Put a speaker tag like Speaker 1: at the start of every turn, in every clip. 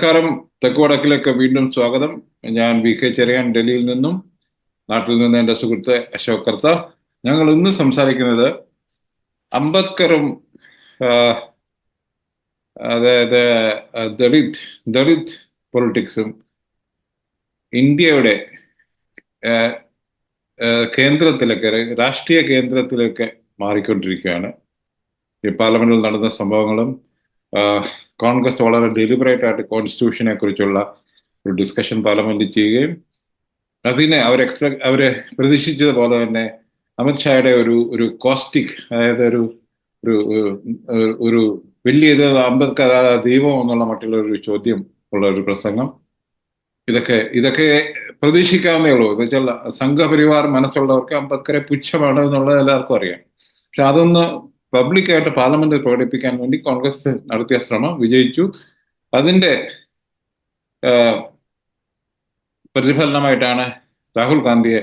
Speaker 1: നമസ്കാരം. തെക്ക് വടക്കിലേക്ക് വീണ്ടും സ്വാഗതം. ഞാൻ വി കെ ചെറിയാൻ ഡൽഹിയിൽ നിന്നും നാട്ടിൽ നിന്ന് എന്റെ സുഹൃത്ത് അശോക് കർത്ത ഞങ്ങൾ ഇന്ന് സംസാരിക്കുന്നത് അംബേദ്കറും അതായത് ദളിത് ദളിത് പൊളിറ്റിക്സും ഇന്ത്യയുടെ കേന്ദ്രത്തിലേക്ക് രാഷ്ട്രീയ കേന്ദ്രത്തിലേക്ക് മാറിക്കൊണ്ടിരിക്കുകയാണ്. ഈ പാർലമെന്റിൽ നടന്ന സംഭവങ്ങളും കോൺഗ്രസ് വളരെ ഡെലിബറേറ്റ് ആയിട്ട് കോൺസ്റ്റിറ്റ്യൂഷനെ കുറിച്ചുള്ള ഒരു ഡിസ്കഷൻ പാർലമെന്റിൽ ചെയ്യുകയും അതിനെ അവർ എക്സ്പെക്ട് അവരെ പ്രതീക്ഷിച്ചതുപോലെ തന്നെ അമിത്ഷായുടെ ഒരു ഒരു കോസ്റ്റിക് അതായത് ഒരു ഒരു ഒരു- വലിയ ഇത് അംബേദ്കർ ദൈവം എന്നുള്ള മറ്റുള്ള ഒരു ചോദ്യം ഉള്ള ഒരു പ്രസംഗം. ഇതൊക്കെ ഇതൊക്കെ പ്രതീക്ഷിക്കാവുന്നേ ഉള്ളൂ. എന്ന് വെച്ചാൽ സംഘപരിവാർ മനസ്സുള്ളവർക്ക് അംബേദ്കറെ പുച്ഛമാണ് എന്നുള്ളത് എല്ലാവർക്കും അറിയാം. പക്ഷെ അതൊന്ന് പബ്ലിക്കായിട്ട് പാർലമെന്റിൽ പ്രകടിപ്പിക്കാൻ വേണ്ടി കോൺഗ്രസ് നടത്തിയ ശ്രമം വിജയിച്ചു. അതിന്റെ പ്രതിഫലനമായിട്ടാണ് രാഹുൽ ഗാന്ധിയെ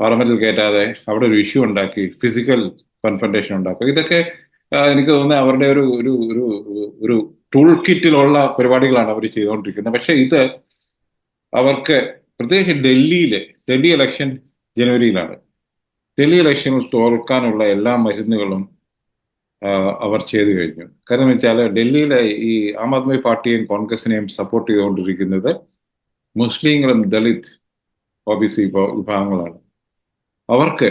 Speaker 1: പാർലമെന്റിൽ കയറ്റാതെ അവിടെ ഒരു ഇഷ്യൂ ഉണ്ടാക്കി ഫിസിക്കൽ കൺഫrontation ഉണ്ടാക്കുക. ഇതൊക്കെ എനിക്ക് തോന്നുന്നത് അവരുടെ ഒരു ഒരു ഒരു ഒരു ടൂൾ കിറ്റിലുള്ള പരിപാടികളാണ് അവർ ചെയ്തുകൊണ്ടിരിക്കുന്നത്. പക്ഷെ ഇത് അവർക്ക് പ്രത്യേകിച്ച് ഡൽഹിയിലെ ഡൽഹി ഇലക്ഷൻ ജനുവരിയിലാണ്. ഡൽഹി ഇലക്ഷനിൽ തോൽക്കാനുള്ള എല്ലാ മരുന്നുകളും അവർ ചെയ്തു കഴിഞ്ഞു. കാരണം വെച്ചാൽ ഡൽഹിയിലെ ഈ ആം ആദ്മി പാർട്ടിയെയും കോൺഗ്രസിനെയും സപ്പോർട്ട് ചെയ്തുകൊണ്ടിരിക്കുന്നത് മുസ്ലിങ്ങളും ദളിത് ഒ ബി സി വിഭാഗങ്ങളാണ്. അവർക്ക്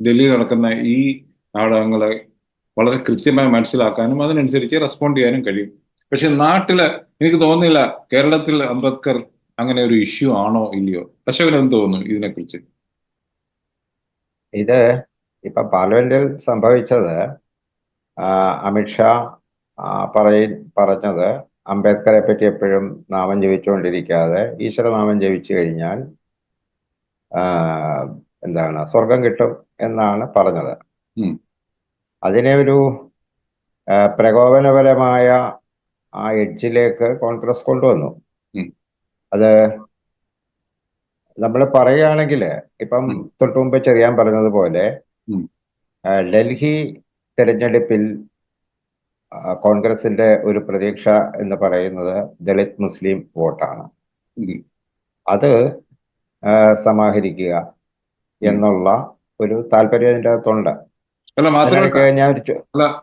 Speaker 1: ഡൽഹിയിൽ നടക്കുന്ന ഈ നാടകങ്ങളെ വളരെ കൃത്യമായി മനസ്സിലാക്കാനും അതിനനുസരിച്ച് റെസ്പോണ്ട് ചെയ്യാനും കഴിയും. പക്ഷെ നാട്ടിൽ എനിക്ക് തോന്നുന്നില്ല കേരളത്തിൽ അംബേദ്കർ അങ്ങനെ ഒരു ഇഷ്യൂ ആണോ ഇല്ലയോ? അശോകൻ എന്ത് തോന്നുന്നു ഇതിനെക്കുറിച്ച്?
Speaker 2: ഇത് ഇപ്പൊ പാർലമെന്റിൽ സംഭവിച്ചത് അമിത്ഷാ പറയ പറഞ്ഞത് അംബേദ്കറെ പറ്റി എപ്പോഴും നാമം ജപിച്ചുകൊണ്ടിരിക്കാതെ ഈശ്വരനാമം ജപിച്ചു കഴിഞ്ഞാൽ എന്താണ് സ്വർഗം കിട്ടും എന്നാണ് പറഞ്ഞത്. അതിനെ ഒരു പ്രകോപനപരമായ ആ എഡ്ജിലേക്ക് കോൺഗ്രസ് കൊണ്ടുവന്നു. അത് നമ്മൾ പറയുകയാണെങ്കിൽ ഇപ്പം
Speaker 1: തൊട്ടുമുമ്പ്
Speaker 2: തൊട്ടു മുമ്പ് ചെറിയാൻ പറഞ്ഞതുപോലെ ഡൽഹി തെരഞ്ഞെടുപ്പിൽ കോൺഗ്രസിന്റെ ഒരു പ്രതീക്ഷ എന്ന് പറയുന്നത് ദളിത് മുസ്ലിം വോട്ടാണ്. അത് സമാഹരിക്കുക എന്നുള്ള ഒരു താല്പര്യം അതിന്റെ അകത്തുണ്ട്.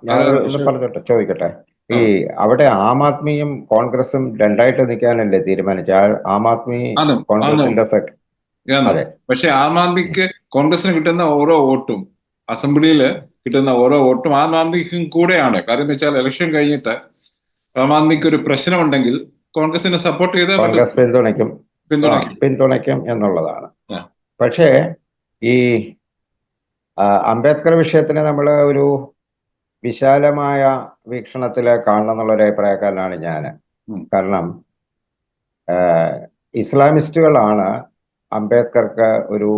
Speaker 2: ഞാൻ പറഞ്ഞോട്ടെ ചോദിക്കട്ടെ. ഈ അവിടെ ആം ആദ്മിയും കോൺഗ്രസും രണ്ടായിട്ട് നിൽക്കാനല്ലേ തീരുമാനിച്ചത്? ആ- ആം ആദ്മി കോൺഗ്രസിന്റെ സെക്ര അതെ.
Speaker 1: പക്ഷെ ആം ആദ്മിക്ക് കോൺഗ്രസിന് കിട്ടുന്ന ഓരോ വോട്ടും അസംബ്ലിയിൽ കിട്ടുന്ന ഓരോ വോട്ടും ആം ആദ്മിക്കും കൂടെയാണ്. കാര്യം എന്ന് വെച്ചാൽ ഇലക്ഷൻ കഴിഞ്ഞിട്ട് ആം ആദ്മിക്ക് ഒരു പ്രശ്നമുണ്ടെങ്കിൽ കോൺഗ്രസിനെ സപ്പോർട്ട് ചെയ്ത്
Speaker 2: കോൺഗ്രസ് പിന്തുണയ്ക്കും.
Speaker 1: പിന്തുണയ്ക്കും.
Speaker 2: പിന്തുണയ്ക്കും എന്നുള്ളതാണ്. പക്ഷേ ഈ അംബേദ്കർ വിഷയത്തിനെ നമ്മൾ ഒരു വിശാലമായ വീക്ഷണത്തിൽ കാണണം എന്നുള്ളൊരു അഭിപ്രായക്കാരനാണ് ഞാൻ കാരണം ഇസ്ലാമിസ്റ്റുകളാണ് അംബേദ്കർക്ക് ഒരു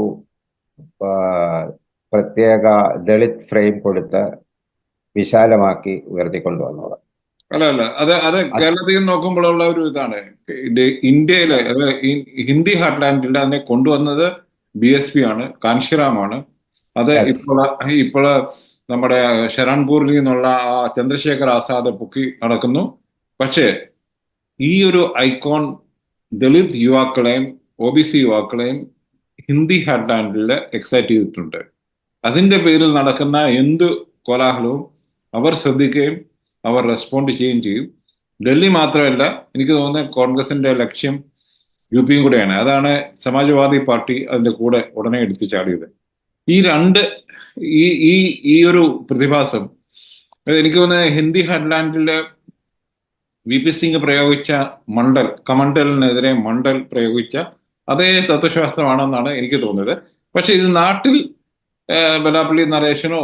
Speaker 2: പ്രത്യേക ദളിത് ഫ്രെയിം കൊടുത്ത് വിശാലമാക്കി ഉയർത്തിക്കൊണ്ടുവന്നത്.
Speaker 1: അല്ല അല്ല. അത് അത് കേരളത്തിൽ നോക്കുമ്പോഴുള്ള ഒരു ഇതാണ്. ഇന്ത്യയിലെ ഹിന്ദി ഹാർട്ട്ലാൻഡിൽ അതിനെ കൊണ്ടുവന്നത് ബി എസ് പി ആണ് കാൻഷിറാമാണ്. അത്. ഇപ്പോൾ ഇപ്പോൾ നമ്മുടെ ശരൺപൂരിൽ നിന്നുള്ള ആ ചന്ദ്രശേഖർ ആസാദ് പൊക്കി നടക്കുന്നു. പക്ഷേ ഈ ഒരു ഐക്കോൺ ദളിത് യുവാക്കളെയും ഒ ബി സി യുവാക്കളെയും ഹിന്ദി ഹാർട്ട്ലാൻഡിൽ എക്സൈറ്റ് ചെയ്തിട്ടുണ്ട്. അതിന്റെ പേരിൽ നടക്കുന്ന എന്ത് കോലാഹലവും അവർ ശ്രദ്ധിക്കുകയും അവർ റെസ്പോണ്ട് ചെയ്യുകയും ചെയ്യും. ഡൽഹി മാത്രമല്ല എനിക്ക് തോന്നുന്നത് കോൺഗ്രസിന്റെ ലക്ഷ്യം യു പിയും കൂടെയാണ്. അതാണ് സമാജ്വാദി പാർട്ടി അതിന്റെ കൂടെ ഉടനെ എടുത്തു ചാടിയത്. ഈ രണ്ട് ഈ ഈ ഈ ഒരു പ്രതിഭാസം എനിക്ക് തോന്നുന്നത് ഹിന്ദി ഹെഡ്ലാൻഡിലെ വി പി സിംഗ് പ്രയോഗിച്ച മണ്ഡൽ കമണ്ഡലിനെതിരെ മണ്ഡൽ പ്രയോഗിച്ച അതേ തത്വശാസ്ത്രമാണെന്നാണ് എനിക്ക് തോന്നുന്നത്. പക്ഷെ ഇത് നാട്ടിൽ ആ, വെള്ളാപ്പള്ളി നരേശനോ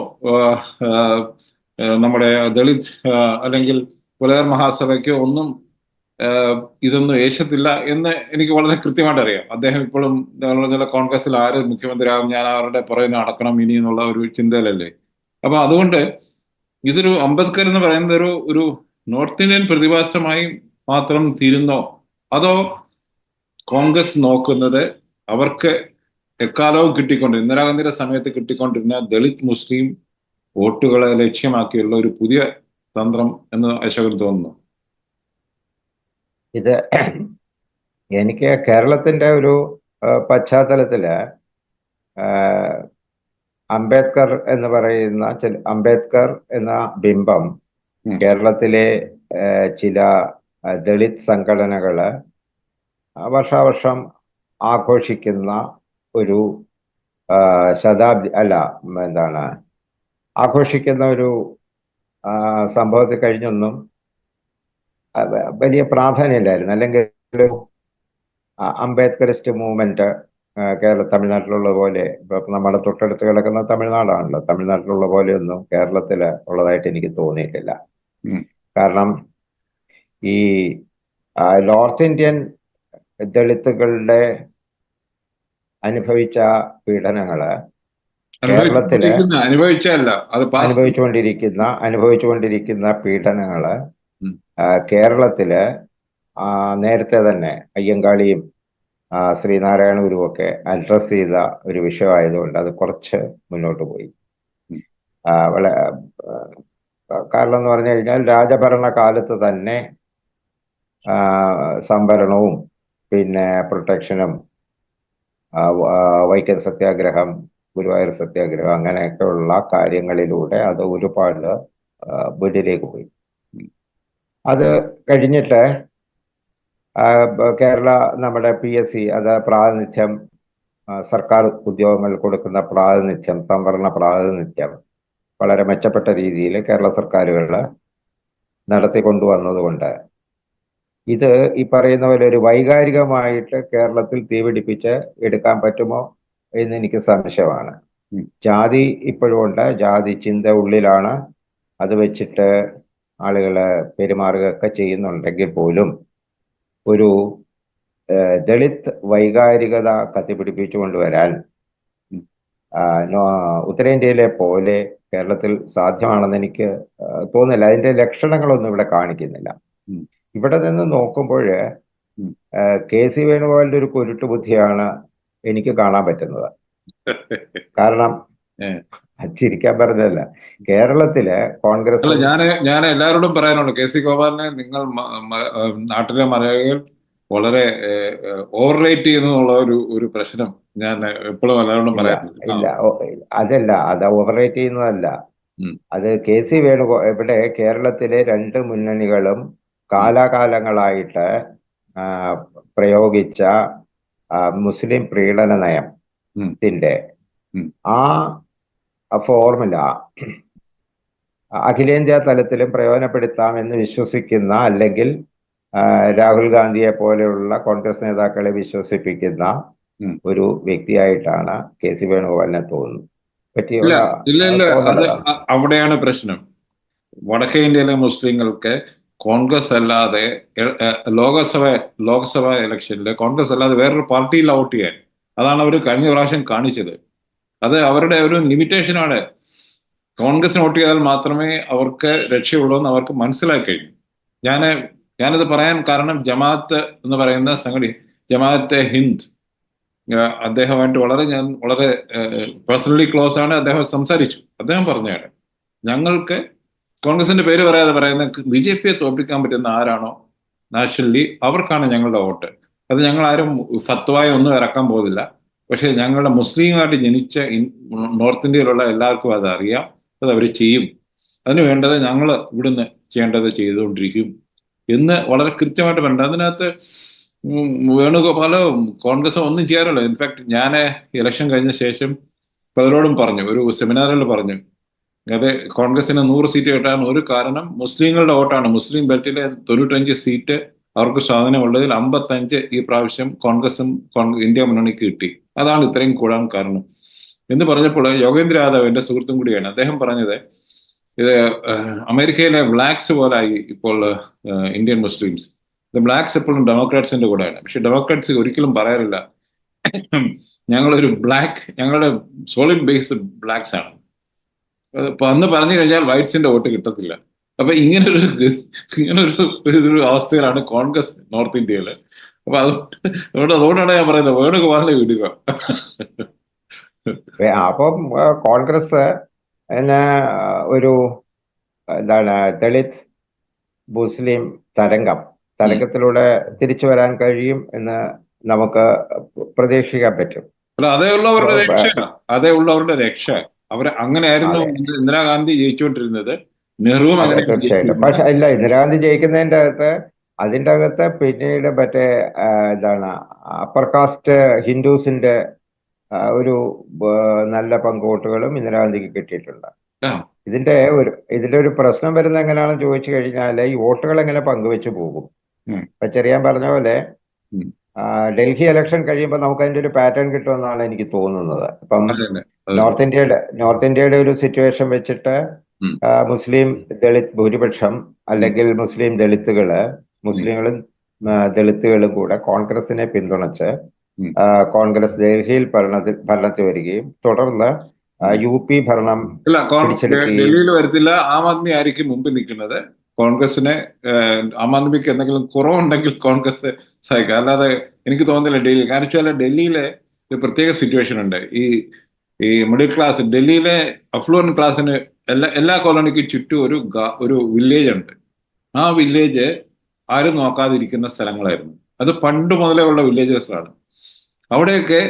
Speaker 1: നമ്മുടെ ദളിത് അല്ലെങ്കിൽ പുലയർ മഹാസഭയ്ക്കോ ഒന്നും ഇതൊന്നും ഏശത്തില്ല എന്ന് എനിക്ക് വളരെ കൃത്യമായിട്ട് അറിയാം. അദ്ദേഹം ഇപ്പോഴും ചില കോൺഗ്രസിൽ ആര് മുഖ്യമന്ത്രിയാകും ഞാൻ അവരുടെ പുറകെ നടക്കണം ഇനി എന്നുള്ള ഒരു ചിന്തയിലല്ലേ. അപ്പൊ അതുകൊണ്ട് ഇതൊരു അംബേദ്കർ എന്ന് പറയുന്ന ഒരു ഒരു നോർത്ത് ഇന്ത്യൻ പ്രതിഭാസമായി മാത്രം തീരുന്നോ? അതോ കോൺഗ്രസ് നോക്കുന്നത് അവർക്ക് എക്കാലവും കിട്ടിക്കൊണ്ട് ഇന്ദിരാഗാന്ധിയുടെ സമയത്ത് കിട്ടിക്കൊണ്ടിരുന്ന ദളിത് മുസ്ലിം വോട്ടുകളെ ലക്ഷ്യമാക്കിയുള്ള ഒരു പുതിയ തന്ത്രം എന്ന് അശോകൻ തോന്നുന്നു.
Speaker 2: ഇത് എനിക്ക് കേരളത്തിന്റെ ഒരു പശ്ചാത്തലത്തിൽ അംബേദ്കർ എന്ന് പറയുന്ന ചില അംബേദ്കർ എന്ന ബിംബം കേരളത്തിലെ ചില ദളിത് സംഘടനകൾ വർഷാവർഷം ആഘോഷിക്കുന്ന ഒരു ശതാബ്ദി അല്ല എന്താണ് ആഘോഷിക്കുന്ന ഒരു സംഭവത്തിൽ കഴിഞ്ഞൊന്നും വലിയ പ്രാധാന്യമില്ലായിരുന്നു. അല്ലെങ്കിൽ ഒരു അംബേദ്കറിസ്റ്റ് മൂവ്മെന്റ് കേരള തമിഴ്നാട്ടിലുള്ള പോലെ ഇപ്പൊ നമ്മുടെ തൊട്ടടുത്ത് കിടക്കുന്ന തമിഴ്നാടാണല്ലോ. തമിഴ്നാട്ടിലുള്ള പോലെയൊന്നും കേരളത്തിൽ ഉള്ളതായിട്ട് എനിക്ക് തോന്നിയിട്ടില്ല. കാരണം ഈ നോർത്ത് ഇന്ത്യൻ ദളിത്തുകളുടെ അനുഭവിച്ച
Speaker 1: പീഡനങ്ങൾ അനുഭവിച്ചല്ല പാസ്
Speaker 2: അനുഭവിച്ചുകൊണ്ടിരിക്കുന്ന അനുഭവിച്ചുകൊണ്ടിരിക്കുന്ന പീഡനങ്ങൾ കേരളത്തിൽ നേരത്തെ തന്നെ അയ്യങ്കാളിയും ശ്രീനാരായണ ഗുരുവൊക്കെ അഡ്രസ് ചെയ്ത ഒരു വിഷയമായതുകൊണ്ട് അത് കുറച്ച് മുന്നോട്ട് പോയി. വളരെ വള കാരണം എന്ന് പറഞ്ഞു കഴിഞ്ഞാൽ രാജഭരണ കാലത്ത് തന്നെ സംവരണവും സംഭരണവും പിന്നെ പ്രൊട്ടക്ഷനും വൈക്കം സത്യാഗ്രഹം ഗുരുവായൂർ സത്യാഗ്രഹം അങ്ങനെയൊക്കെയുള്ള കാര്യങ്ങളിലൂടെ അത് ഒരുപാട് വീട്ടിലേക്ക് പോയി. അത് കഴിഞ്ഞിട്ട് കേരള നമ്മുടെ പി എസ് സി അത് പ്രാതിനിധ്യം സർക്കാർ ഉദ്യോഗങ്ങൾ കൊടുക്കുന്ന പ്രാതിനിധ്യം സംവരണ പ്രാതിനിധ്യം വളരെ മെച്ചപ്പെട്ട രീതിയിൽ കേരള സർക്കാരുകൾ നടത്തിക്കൊണ്ടുവന്നതുകൊണ്ട് ഇത് ഈ പറയുന്ന പോലെ ഒരു വൈകാരികമായിട്ട് കേരളത്തിൽ തീപിടിപ്പിച്ച് എടുക്കാൻ പറ്റുമോ എന്ന് എനിക്ക് സംശയമാണ്. ജാതി ഇപ്പോഴും ഉണ്ട്. ജാതി ചിന്ത ഉള്ളിലാണ്. അത് വെച്ചിട്ട് ആളുകൾ പെരുമാറുകയൊക്കെ ചെയ്യുന്നുണ്ടെങ്കിൽ പോലും ഒരു ദളിത് വൈകാരികത. ആ, നോ- ഉത്തരേന്ത്യയിലെ പോലെ കേരളത്തിൽ സാധ്യമാണെന്ന് എനിക്ക് തോന്നുന്നില്ല. അതിന്റെ ലക്ഷണങ്ങളൊന്നും ഇവിടെ കാണിക്കുന്നില്ല. ഇവിടെ നിന്ന് നോക്കുമ്പോൾ. കെ സി വേണുഗോപാലിന്റെ ഒരു കുരുട്ട് ബുദ്ധിയാണ് എനിക്ക് കാണാൻ പറ്റുന്നത്. കാരണം. ചിരിക്കാൻ പറഞ്ഞതല്ല. കേരളത്തിലെ കോൺഗ്രസ്
Speaker 1: ഞാൻ ഞാൻ എല്ലാവരോടും പറയാനുള്ളൂ കെ സി ഗോപാലിനെ നിങ്ങൾ നാട്ടിലെ മലയാളികൾ വളരെ ഓവർ റേറ്റ് ചെയ്യുന്നുള്ള ഒരു ഒരു പ്രശ്നം ഞാൻ എപ്പോഴും എല്ലാവരോടും പറയാം
Speaker 2: ഇല്ല അതല്ല അത് ഓവറേറ്റ് ചെയ്യുന്നതല്ല. അത് കെ സി വേണുഗോ ഇവിടെ കേരളത്തിലെ രണ്ട് മുന്നണികളും കാലാകാലങ്ങളായിട്ട് പ്രയോഗിച്ച മുസ്ലിം പ്രീണന. നയത്തിന്റെ ആ ഫോർമുല അഖിലേന്ത്യാ തലത്തിലും പ്രയോജനപ്പെടുത്താം എന്ന് വിശ്വസിക്കുന്ന അല്ലെങ്കിൽ രാഹുൽ ഗാന്ധിയെ പോലെയുള്ള കോൺഗ്രസ് നേതാക്കളെ വിശ്വസിപ്പിക്കുന്ന ഒരു വ്യക്തിയായിട്ടാണ് കെ സി വേണുഗോപാലിനെ തോന്നുന്നു.
Speaker 1: ഇല്ല
Speaker 2: പറ്റിയുള്ള
Speaker 1: ഇല്ല ഇല്ല. അത്
Speaker 2: തോന്നലാണ്
Speaker 1: അ- അവിടെയാണ് പ്രശ്നം. വടക്കേ ഇന്ത്യയിലെ മുസ്ലിങ്ങൾക്ക് കോൺഗ്രസ് അല്ലാതെ ലോകസഭ ലോക്സഭ ഇലക്ഷനിൽ കോൺഗ്രസ് അല്ലാതെ വേറൊരു പാർട്ടിയിൽ ഔട്ട് ചെയ്യാൻ. അതാണ് അവർ കഴിഞ്ഞ പ്രാവശ്യം കാണിച്ചത്. അത് അവരുടെ ഒരു ലിമിറ്റേഷനാണ്. കോൺഗ്രസിന് വോട്ട് ചെയ്താൽ മാത്രമേ അവർക്ക് രക്ഷയുള്ളൂ എന്ന് അവർക്ക് മനസ്സിലാക്കി കഴിഞ്ഞു. ഞാൻ ഞാനത് പറയാൻ കാരണം ജമാഅത്ത് എന്ന് പറയുന്ന സംഗതി ജമാഅത്തെ ഹിന്ദ്. അദ്ദേഹമായിട്ട് വളരെ ഞാൻ വളരെ പേഴ്സണലി ക്ലോസ് ആണ്. അദ്ദേഹം സംസാരിച്ചു. അദ്ദേഹം പറഞ്ഞാണ് ഞങ്ങൾക്ക് കോൺഗ്രസിന്റെ പേര് പറയാതെ പറയുന്ന ബി ജെ പിയെ തോൽപ്പിക്കാൻ പറ്റുന്ന ആരാണോ നാഷണലി അവർക്കാണ് ഞങ്ങളുടെ വോട്ട്. അത് ഞങ്ങൾ ആരും ഫത്വായ ഒന്നും ഇറക്കാൻ പോകുന്നില്ല പക്ഷേ ഞങ്ങളുടെ മുസ്ലിമായിട്ട് ജനിച്ച നോർത്ത് ഇന്ത്യയിലുള്ള എല്ലാവർക്കും അത് അറിയാം. അത് അവർ ചെയ്യും. അതിന് വേണ്ടത് ഞങ്ങൾ ഇവിടുന്ന് ചെയ്യേണ്ടത് ചെയ്തുകൊണ്ടിരിക്കും. എന്ന് വളരെ കൃത്യമായിട്ട് പറഞ്ഞിട്ട് അതിനകത്ത് വേണുഗോപാലോ കോൺഗ്രസോ ഒന്നും ചെയ്യാറില്ല. ഇൻഫാക്ട് ഞാൻ ഇലക്ഷൻ കഴിഞ്ഞ ശേഷം പലരോടും പറഞ്ഞു. ഒരു സെമിനാറിൽ പറഞ്ഞു. അത് കോൺഗ്രസിന് നൂറ് സീറ്റ് കിട്ടാൻ ഒരു കാരണം മുസ്ലിങ്ങളുടെ വോട്ടാണ്. മുസ്ലിം ബെൽറ്റിലെ തൊണ്ണൂറ്റഞ്ച് സീറ്റ് അവർക്ക് സ്വാധീനമുള്ളതിൽ അമ്പത്തഞ്ച് ഈ പ്രാവശ്യം കോൺഗ്രസും ഇന്ത്യ മുന്നണിക്ക് കിട്ടി. അതാണ് ഇത്രയും കൂടാൻ കാരണം. എന്ന് പറഞ്ഞപ്പോൾ യോഗേന്ദ്ര യാദവ് എന്റെ സുഹൃത്തും കൂടിയാണ്. അദ്ദേഹം പറഞ്ഞത് ഇത് അമേരിക്കയിലെ ബ്ലാക്സ് പോലായി ഇപ്പോൾ ഇന്ത്യൻ മുസ്ലിംസ്. ഇത് ബ്ലാക്സ് എപ്പോഴും ഡെമോക്രാറ്റ്സിന്റെ കൂടെയാണ്. പക്ഷെ ഡെമോക്രാറ്റ്സ് ഒരിക്കലും പറയാറില്ല. ഞങ്ങളൊരു ബ്ലാക്ക് ഞങ്ങളുടെ സോളിഡ് ബേസ് ബ്ലാക്സ് ആണ് അപ്പൊ അന്ന് പറഞ്ഞു കഴിഞ്ഞാൽ വൈറ്റ്സിന്റെ വോട്ട് കിട്ടത്തില്ല. അപ്പൊ ഇങ്ങനൊരു ഇങ്ങനൊരു ഒരു അവസ്ഥയിലാണ് കോൺഗ്രസ് നോർത്ത് ഇന്ത്യയിൽ അപ്പൊ അതുകൊണ്ട് അതുകൊണ്ട് അതുകൊണ്ടാണ് ഞാൻ പറയുന്നത് വേണുഗോപാലിനെ വിടുക.
Speaker 2: അപ്പം കോൺഗ്രസ് പിന്നെ ഒരു എന്താണ് ദളിത് മുസ്ലിം തരംഗം തരംഗത്തിലൂടെ തിരിച്ചു വരാൻ കഴിയും എന്ന് നമുക്ക് പ്രതീക്ഷിക്കാൻ പറ്റും.
Speaker 1: അതേ ഉള്ളവരുടെ രക്ഷ അതേ ഉള്ളവരുടെ രക്ഷ അവരെ അങ്ങനെയായിരുന്നു. ഇന്ദിരാഗാന്ധി ജയിച്ചുകൊണ്ടിരുന്നത്. നെഹ്റുവും അങ്ങനെ
Speaker 2: തീർച്ചയായിട്ടും. പക്ഷെ ഇല്ല ഇന്ദിരാഗാന്ധി ജയിക്കുന്നതിന്റെ അകത്ത് അതിന്റെ അകത്ത് പിന്നീട് മറ്റേ എന്താണ് അപ്പർ കാസ്റ്റ് ഹിന്ദുസിന്റെ ഒരു നല്ല പങ്കുവോട്ടുകളും ഇന്ദിരാഗാന്ധിക്ക് കിട്ടിയിട്ടുണ്ട്. ഇതിന്റെ ഒരു ഇതിന്റെ ഒരു പ്രശ്നം വരുന്നത് എങ്ങനെയാണെന്ന് ചോദിച്ചു കഴിഞ്ഞാൽ ഈ വോട്ടുകൾ എങ്ങനെ പങ്കുവെച്ച് പോകും. ഇപ്പൊ ചെറിയാൻ പറഞ്ഞ പോലെ ഡൽഹി ഇലക്ഷൻ കഴിയുമ്പോൾ നമുക്ക് അതിന്റെ ഒരു പാറ്റേൺ കിട്ടുമെന്നാണ് എനിക്ക് തോന്നുന്നത്. ഇപ്പം. നോർത്ത് ഇന്ത്യയുടെ നോർത്ത് ഇന്ത്യയുടെ ഒരു സിറ്റുവേഷൻ വെച്ചിട്ട് മുസ്ലിം ദളിത് ഭൂരിപക്ഷം അല്ലെങ്കിൽ മുസ്ലിം ദളിത്തുകൾ മുസ്ലിങ്ങളും ദളിത്തുകളും കൂടെ കോൺഗ്രസിനെ പിന്തുണച്ച് കോൺഗ്രസ് ഡൽഹിയിൽ ഭരണത്തിൽ ഭരണത്തിൽ വരികയും തുടർന്ന് യു പി ഭരണം
Speaker 1: ഡൽഹിയിൽ വരത്തില്ല. ആം ആദ്മി ആയിരിക്കും മുമ്പിൽ നിൽക്കുന്നത്. കോൺഗ്രസിനെ ആം ആദ്മിക്ക് എന്തെങ്കിലും കുറവുണ്ടെങ്കിൽ കോൺഗ്രസ് സഹായിക്കാം. അല്ലാതെ എനിക്ക് തോന്നുന്നില്ല ഡൽഹിയിൽ കാരണം വെച്ചാൽ ഡൽഹിയിലെ ഒരു പ്രത്യേക സിറ്റുവേഷൻ ഉണ്ട്. ഈ ഈ മിഡിൽ ക്ലാസ് ഡൽഹിയിലെ അഫ്ലുവൻ ക്ലാസ്സിന് എല്ലാ എല്ലാ കോളനിക്കും ചുറ്റും ഒരു ഒരു വില്ലേജ് ഉണ്ട്. ആ വില്ലേജ് ആരും നോക്കാതിരിക്കുന്ന സ്ഥലങ്ങളായിരുന്നു. അത് പണ്ട് മുതലേ ഉള്ള വില്ലേജസിലാണ് അവിടെയൊക്കെ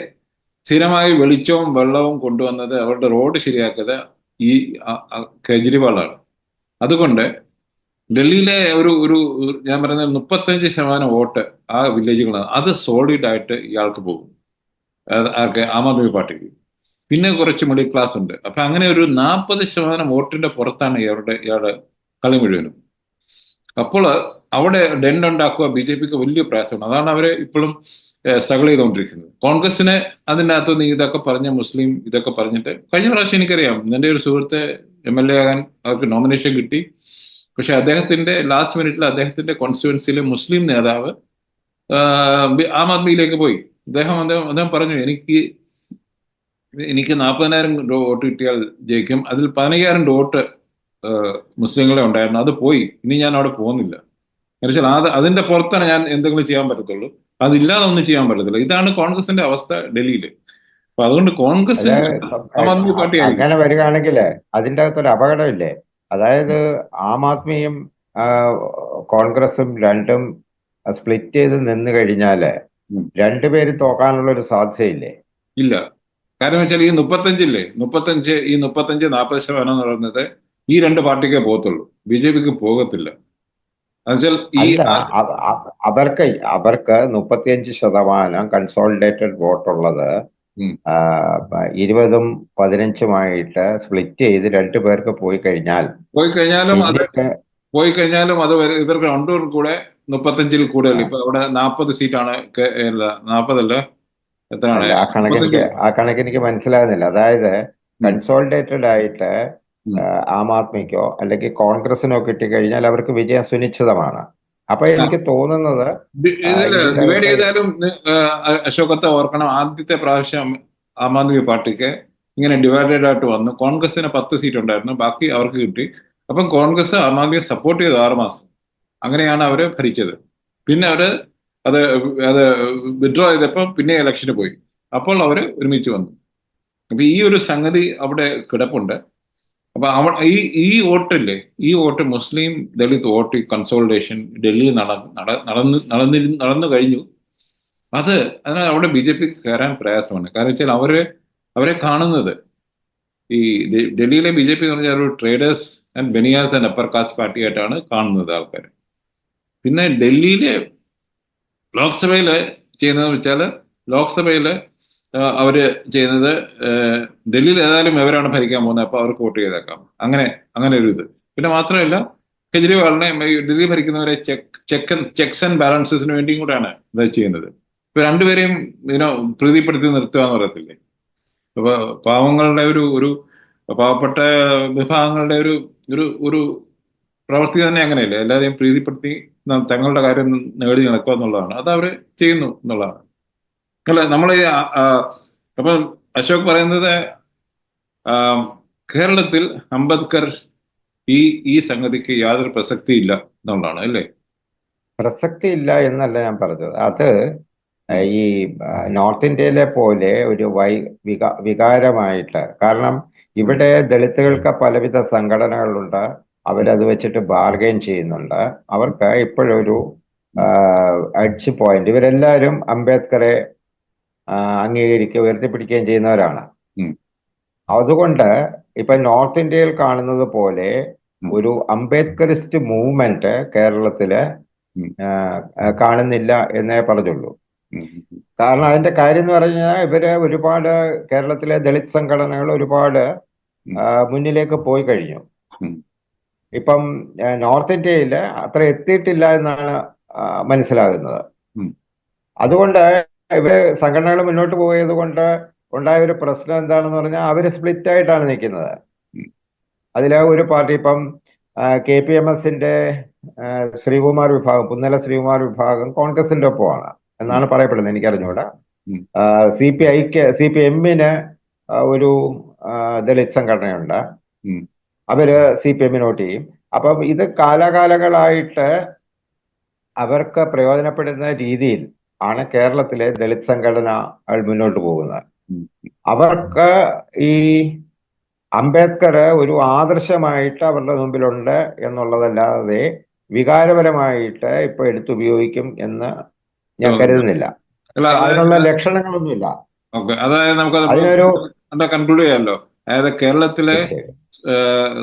Speaker 1: സ്ഥിരമായി വെളിച്ചവും വെള്ളവും കൊണ്ടുവന്നത് അവരുടെ റോഡ് ശരിയാക്കിയത് ഈ കേജ്രിവാളാണ്. അതുകൊണ്ട് ഡൽഹിയിലെ ഒരു ഒരു ഞാൻ പറയുന്നത് മുപ്പത്തഞ്ച് ശതമാനം വോട്ട് ആ വില്ലേജുകളാണ് അത് സോളിഡ് ആയിട്ട് ഇയാൾക്ക് പോകും. ആം ആദ്മി പാർട്ടിക്ക്. പിന്നെ കുറച്ച് മിഡിൽ ക്ലാസ് ഉണ്ട്. അപ്പൊ അങ്ങനെ ഒരു നാൽപ്പത് ശതമാനം വോട്ടിന്റെ പുറത്താണ് ഇയാളുടെ ഇയാളുടെ കളി മുഴുവനും. അപ്പോൾ അവിടെ ഡെൻഡ് ഉണ്ടാക്കുക ബി ജെ പിക്ക് വലിയ പ്രയാസമാണ്. അതാണ് അവരെ ഇപ്പോഴും സ്ട്രഗിൾ ചെയ്തുകൊണ്ടിരിക്കുന്നത്. കോൺഗ്രസിന് അതിന്റെ അകത്തുനിന്ന് ഇതൊക്കെ പറഞ്ഞ മുസ്ലിം ഇതൊക്കെ പറഞ്ഞിട്ട് കഴിഞ്ഞ പ്രാവശ്യം എനിക്കറിയാം. എന്റെ ഒരു സുഹൃത്ത് എം എൽ എ ആകാൻ അവർക്ക് നോമിനേഷൻ കിട്ടി. പക്ഷെ അദ്ദേഹത്തിന്റെ ലാസ്റ്റ് മിനിറ്റിൽ അദ്ദേഹത്തിന്റെ കോൺസ്റ്റിറ്റ്യുവൻസിയിലെ മുസ്ലിം നേതാവ് ആം ആദ്മിയിലേക്ക് പോയി. അദ്ദേഹം അദ്ദേഹം അദ്ദേഹം പറഞ്ഞു എനിക്ക് എനിക്ക് നാൽപ്പതിനായിരം വോട്ട് കിട്ടിയാൽ ജയിക്കും. അതിൽ പതിനയ്യായിരം വോട്ട് മുസ്ലിങ്ങളെ ഉണ്ടായിരുന്നു. അത് പോയി. ഇനി ഞാൻ അവിടെ പോകുന്നില്ല. എന്നുവെച്ചാൽ അത് അതിന്റെ പുറത്താണ് ഞാൻ എന്തെങ്കിലും ചെയ്യാൻ പറ്റത്തുള്ളൂ. അതില്ലാതെ ഒന്നും ചെയ്യാൻ പറ്റത്തില്ല. ഇതാണ് കോൺഗ്രസിന്റെ അവസ്ഥ ഡൽഹിയിൽ അപ്പൊ അതുകൊണ്ട് കോൺഗ്രസ്
Speaker 2: അങ്ങനെ വരികയാണെങ്കിൽ അതിന്റെ അകത്തൊരു അപകടമില്ലേ? അതായത് ആം ആദ്മിയും കോൺഗ്രസും രണ്ടും സ്പ്ലിറ്റ് ചെയ്ത് നിന്ന്
Speaker 1: കഴിഞ്ഞാൽ
Speaker 2: രണ്ടുപേരും തോക്കാനുള്ള ഒരു സാധ്യതയില്ലേ?
Speaker 1: ഇല്ല. കാരണം വെച്ചാൽ ഈ മുപ്പത്തഞ്ചില്ലേ? മുപ്പത്തഞ്ച് ഈ മുപ്പത്തഞ്ച് നാൽപ്പത് ശതമാനം എന്ന് പറയുന്നത് ഈ രണ്ട് പാർട്ടിക്കേ പോകത്തുള്ളൂ. ബി ജെ പിക്ക് പോകത്തില്ല. എന്നുവെച്ചാൽ ഈ
Speaker 2: അവർക്ക് അവർക്ക് മുപ്പത്തിയഞ്ച് ശതമാനം കൺസോളിഡേറ്റഡ് വോട്ടുള്ളത് ഇരുപതും പതിനഞ്ചുമായിട്ട് സ്പ്ലിറ്റ് ചെയ്ത് രണ്ടു പേർക്ക് പോയി കഴിഞ്ഞാൽ
Speaker 1: പോയി കഴിഞ്ഞാലും അത് പോയി കഴിഞ്ഞാലും അത് ഇവർക്ക് രണ്ടുപേരും കൂടെ മുപ്പത്തഞ്ചിൽ കൂടുതൽ ഇപ്പൊ അവിടെ നാൽപ്പത് സീറ്റാണ് നാൽപ്പതല്ല എത്രയാണ്
Speaker 2: ആ കണക്ക് എനിക്ക് ആ കണക്ക് എനിക്ക് മനസ്സിലാകുന്നില്ല. അതായത് കൺസോൾഡേറ്റഡ് ആയിട്ട്. ആ, ആദ്മിക്കോ അല്ലെങ്കിൽ കോൺഗ്രസിനോ കിട്ടിക്കഴിഞ്ഞാൽ അവർക്ക് വിജയം സുനിശ്ചിതമാണ്. അപ്പൊ എനിക്ക് തോന്നുന്നത്
Speaker 1: ഡിവൈഡ് ചെയ്താലും അശോകത്തെ ഓർക്കണം. ആദ്യത്തെ പ്രാവശ്യം ആം ആദ്മി പാർട്ടിക്ക് ഇങ്ങനെ ഡിവൈഡഡ് ആയിട്ട് വന്നു. കോൺഗ്രസിന് പത്ത് സീറ്റ് ഉണ്ടായിരുന്നു. ബാക്കി അവർക്ക് കിട്ടി. അപ്പം കോൺഗ്രസ് ആം ആദ്മിയെ സപ്പോർട്ട് ചെയ്തു ആറുമാസം അങ്ങനെയാണ് അവർ ഭരിച്ചത്. പിന്നെ അവർ അത് അത് വിഡ്രോ ചെയ്തപ്പോൾ പിന്നെ ഇലക്ഷന് പോയി. അപ്പോൾ അവർ ഒരുമിച്ച് വന്നു. അപ്പൊ ഈ ഒരു സംഗതി അവിടെ കിടപ്പുണ്ട്. അപ്പൊ അവ ഈ ഈ വോട്ടില്ലേ ഈ വോട്ട് മുസ്ലിം ദളിത് വോട്ട് കൺസോൾട്ടേഷൻ ഡൽഹിയിൽ നടന്നു നടന്നു നടന്നു കഴിഞ്ഞു. അത് അതിനാൽ അവിടെ ബി ജെ പിക്ക് കയറാൻ പ്രയാസമാണ്. കാരണം വെച്ചാൽ അവർ അവരെ കാണുന്നത്. ഈ ഡൽഹിയിലെ ബി ജെ പി എന്ന് പറഞ്ഞാൽ ഒരു traders and banias and upper caste party ആയിട്ടാണ് കാണുന്നത് ആൾക്കാർ പിന്നെ ഡൽഹിയിലെ ലോക്സഭയിൽ ചെയ്യുന്നതെന്ന് വെച്ചാൽ ലോക്സഭയിൽ അവർ ചെയ്യുന്നത് ഡൽഹിയിൽ ഏതായാലും എവരാണ് ഭരിക്കാൻ പോകുന്നത് അപ്പോൾ അവർക്ക് വോട്ട് ചെയ്തേക്കാം. അങ്ങനെ അങ്ങനെ ഒരു ഇത്. പിന്നെ മാത്രമല്ല കെജ്രിവാളിനെ ഡൽഹി ഭരിക്കുന്നവരെ ചെക്ക് ചെക്ക് ചെക്സ് ആൻഡ് ബാലൻസസിന് വേണ്ടിയും കൂടെയാണ് ഇത് ചെയ്യുന്നത്. ഇപ്പൊ രണ്ടുപേരെയും ഇതിനോ പ്രീതിപ്പെടുത്തി നിർത്തുക എന്ന് പറയത്തില്ലേ? അപ്പൊ പാവങ്ങളുടെ ഒരു ഒരു പാവപ്പെട്ട വിഭാഗങ്ങളുടെ ഒരു ഒരു ഒരു പ്രവൃത്തി തന്നെ അങ്ങനെയല്ലേ? എല്ലാവരെയും പ്രീതിപ്പെടുത്തി തങ്ങളുടെ കാര്യം നേടി നടക്കുക എന്നുള്ളതാണ്. അത് അവർ ചെയ്യുന്നു എന്നുള്ളതാണ്. അല്ല നമ്മൾ അപ്പം അശോക് പറയുന്നത് കേരളത്തിൽ അംബേദ്കർ ഈ ഈ സംഗതിക്ക് യാതൊരു പ്രസക്തി ഇല്ല എന്നുള്ളതാണ് അല്ലേ?
Speaker 2: പ്രസക്തി ഇല്ല എന്നല്ല ഞാൻ പറഞ്ഞത്. അത് ഈ നോർത്ത് ഇന്ത്യയിലെ പോലെ ഒരു വൈ വികാ വികാരമായിട്ട് കാരണം ഇവിടെ ദളിതുകൾക്ക് പലവിധ സംഘടനകളുണ്ട്. അവരത് വെച്ചിട്ട് ബാർഗെയിൻ ചെയ്യുന്നുണ്ട്. അവർക്ക് ഇപ്പോഴൊരു അഡ്ജ് പോയിന്റ് ഇവരെല്ലാവരും അംബേദ്കറെ അംഗീകരിക്കുക ഉയർത്തിപ്പിടിക്കുകയും ചെയ്യുന്നവരാണ്. അതുകൊണ്ട് ഇപ്പൊ നോർത്ത് ഇന്ത്യയിൽ കാണുന്നത് പോലെ ഒരു അംബേദ്കറിസ്റ്റ് മൂവ്മെന്റ് കേരളത്തിൽ കാണുന്നില്ല എന്നേ പറഞ്ഞുള്ളൂ. കാരണം അതിന്റെ കാര്യം എന്ന് പറഞ്ഞാൽ ഇവർ ഒരുപാട് കേരളത്തിലെ ദളിത് സംഘടനകൾ ഒരുപാട്. മുന്നിലേക്ക് പോയി കഴിഞ്ഞു. ഇപ്പം നോർത്ത് ഇന്ത്യയിൽ അത്ര എത്തിയിട്ടില്ല എന്നാണ് മനസ്സിലാകുന്നത്. അതുകൊണ്ട് ഇവർ സംഘടനകൾ മുന്നോട്ട് പോയത് കൊണ്ട് ഉണ്ടായ ഒരു പ്രശ്നം എന്താണെന്ന് പറഞ്ഞാൽ അവർ സ്പ്ലിറ്റ് ആയിട്ടാണ് നിൽക്കുന്നത്. അതിലെ ഒരു പാർട്ടി ഇപ്പം കെ പി എം എസിന്റെ ശ്രീകുമാർ വിഭാഗം പുന്നല ശ്രീകുമാർ വിഭാഗം കോൺഗ്രസിന്റെ ഒപ്പമാണ് എന്നാണ് പറയപ്പെടുന്നത്. എനിക്കറിഞ്ഞൂടെ. സി പി ഐക്ക് സി പി എമ്മിന് ഒരു ദളിത് സംഘടനയുണ്ട്. അവർ സി പി എമ്മിന് വോട്ട് ചെയ്യും. അപ്പം ഇത് കാലാകാലങ്ങളായിട്ട് അവർക്ക് പ്രയോജനപ്പെടുന്ന രീതിയിൽ ആണ് കേരളത്തിലെ ദളിത് സംഘടനകൾ മുന്നോട്ട് പോകുന്നത്. അവർക്ക് ഈ അംബേദ്കർ ഒരു ആദർശമായിട്ട് അവരുടെ മുമ്പിലുണ്ട് എന്നുള്ളതല്ലാതെ വികാരപരമായിട്ട് ഇപ്പൊ എടുത്തുപയോഗിക്കും എന്ന് ഞാൻ കരുതുന്നില്ല. അതിനുള്ള ലക്ഷണങ്ങളൊന്നുമില്ല.
Speaker 1: ഓക്കെ അതായത് നമുക്ക്
Speaker 2: അതിനൊരു
Speaker 1: കൺക്ലൂഡ് ചെയ്യാമല്ലോ അതായത് കേരളത്തിലെ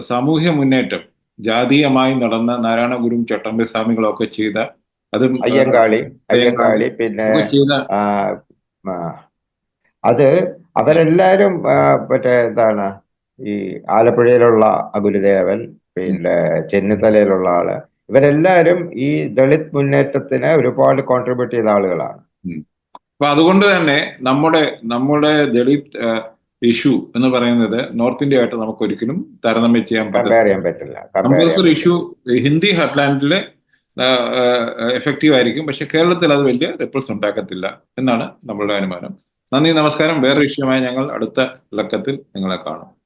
Speaker 1: സാമൂഹ്യ മുന്നേറ്റം ജാതീയമായി നടന്ന നാരായണ ഗുരും ചട്ടമ്പി സ്വാമികളൊക്കെ ചെയ്ത അതും
Speaker 2: അയ്യങ്കാളി അയ്യങ്കാളി പിന്നെ അത് അവരെല്ലാരും മറ്റേ എന്താണ് ഈ ആലപ്പുഴയിലുള്ള അഗുരുദേവൻ പിന്നെ ചെന്നിത്തലയിലുള്ള ആൾ. ഇവരെല്ലാരും ഈ ദളിത് മുന്നേറ്റത്തിന് ഒരുപാട് കോൺട്രിബ്യൂട്ട് ചെയ്ത ആളുകളാണ്.
Speaker 1: അപ്പൊ അതുകൊണ്ട് തന്നെ നമ്മുടെ നമ്മുടെ ദളിത് ഇഷ്യൂ എന്ന് പറയുന്നത് നോർത്ത് ഇന്ത്യ ആയിട്ട് നമുക്ക് ഒരിക്കലും താരതമ്യം ചെയ്യാൻ പറ്റില്ല.
Speaker 2: അമൃത്സർ
Speaker 1: ഇഷ്യൂ ഹിന്ദി ഹെഡ്ലാൻഡിൽ എഫക്റ്റീവ് ആയിരിക്കും. പക്ഷെ കേരളത്തിൽ അത് വലിയ റിപ്പിൾസ് ഉണ്ടാക്കത്തില്ല എന്നാണ് നമ്മളുടെ അനുമാനം. നന്ദി നമസ്കാരം. വേറെ വിഷയമായി ഞങ്ങൾ അടുത്ത ലക്കത്തിൽ നിങ്ങളെ കാണും.